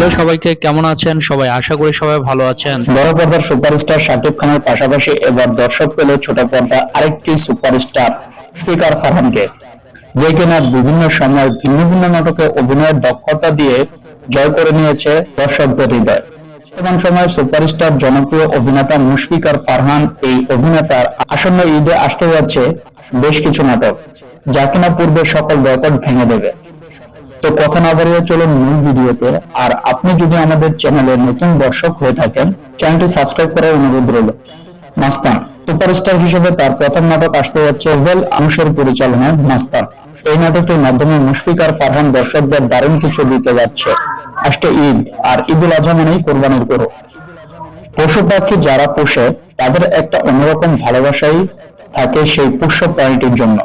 Hello সবাইকে, কেমন আছেন? সবাই আশা করি সবাই ভালো আছেন। বড় পর্দার সুপারস্টার শাকিব খানের পাশাপাশি এবার দর্শক পেল ছোট পর্দা আরেকটি সুপারস্টার স্পিকার ফারহানকে। যে কিনা বিভিন্ন সময় ভিন্ন ভিন্ন নাটকে অভিনয়ের দক্ষতা দিয়ে জয় করে নিয়েছে দর্শকদের হৃদয়। বর্তমান সময় সুপারস্টার জনপ্রিয় অভিনেতা মুশফিকার ফারহান এই অভিনেতার আসন্ন ঈদে আসতে যাচ্ছে বেশ কিছু নাটক, যা কিনা পূর্বে সকল রেকর্ড ভেঙে দেবে। তো কথা না বাড়িয়ে চলুন মূল ভিডিওতে। আর আপনি যদি আমাদের চ্যানেলে নতুন দর্শক হয়ে থাকেন, চ্যানেলটি সাবস্ক্রাইব করার অনুরোধ রইল। মাস্তান, সুপারস্টার হিসেবে তার প্রথম নাটক আসতে যাচ্ছে ওয়েল আনুষের পরিচালনায় মাস্তান। এই নাটকটির মাধ্যমে মুশফিক আর ফারহান দর্শকদের দারুণ কিছু দিতে যাচ্ছে। আসছে ঈদ, আর ঈদুল আজহা মানেই কোরবানির গরু। পশু পাখি যারা পোষে, তাদের একটা অন্যরকম ভালোবাসাই থাকে সেই পোষ্য প্রাণীটির জন্য।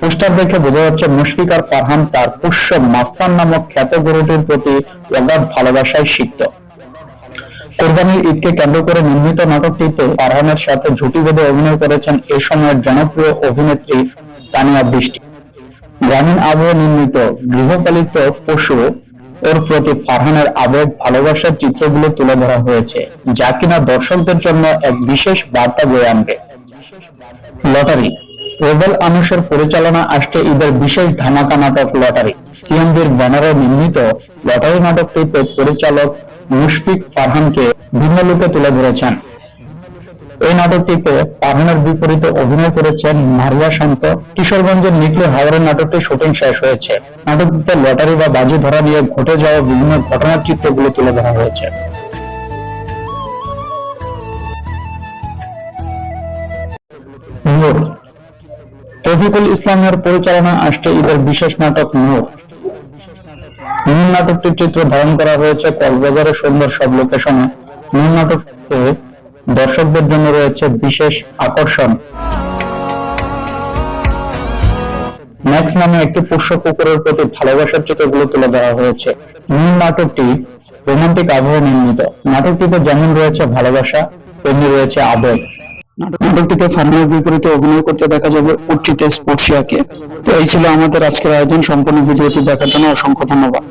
পোস্টার দেখে বোঝা যাচ্ছে মুশফিক আর ফারহান তার পোষ্য মাস্তান নামক খ্যাত গরুটির প্রতি অগাধ ভালোবাসায় সিক্ত। কোরবানির ঈদকে কেন্দ্র করে নির্মিত নাটকটিতে ফারহানের সাথে জুটি বেঁধে অভিনয় করেছেন এ সময়ের জনপ্রিয় অভিনেত্রী তানিয়া বৃষ্টি। গ্রামীণ আবহে নির্মিত গৃহপালিত পশু ওর প্রতি ফারহানের আবেগ ভালোবাসার চিত্রগুলো তুলে ধরা হয়েছে, যা কিনা দর্শকদের জন্য এক বিশেষ বার্তা বয়ে আনবে। লটারি রোবেল আনুষের পরিচালনা আসছে ঈদের বিশেষ ধামাকা নাটক লটারি। সিএমবির ব্যানারে নির্মিত লটারি নাটকটিতে পরিচালক মুশফিক ফারহানকে ভিন্ন লুকে তুলে ধরেছেন। এই নাটকটিতে ফারহানের বিপরীতে অভিনয় করেছেন মারিয়া শান্ত। কিশোরগঞ্জের নিকলে হাওড়ের নাটকটি শুটিং শেষ হয়েছে। নাটকটিতে লটারি বা বাজি ধরা নিয়ে ঘটে যাওয়া বিভিন্ন ঘটনার চিত্রগুলো তুলে ধরা হয়েছে। নূর তফিকুল ইসলামের পরিচালনা আসছে ঈদের বিশেষ নাটক নূর। মূল নাটকটির চিত্র ধারণ করা হয়েছে কক্সবাজারের সুন্দর সব লোকেশনে মূল নাটকতে দর্শকদের জন্য রয়েছে বিশেষ আকর্ষণ। ম্যাক্স নামে একটি পোষ্য কুকুরের প্রতি ভালোবাসার চিত্রগুলো তুলে ধরা হয়েছে। মূল নাটকটি রোমান্টিক আবহে নির্মিত। নাটকটিতে যেমন রয়েছে ভালোবাসা, তেমনি রয়েছে আবেগ। নাটকটিতে ফার্মের বিপরীতে অভিনয় করতে দেখা যাবে উঠিতে স্পর্শিয়াকে তো এই ছিল আমাদের আজকের আয়োজন। সম্পূর্ণ ভিডিওটি দেখার জন্য অসংখ্য ধন্যবাদ।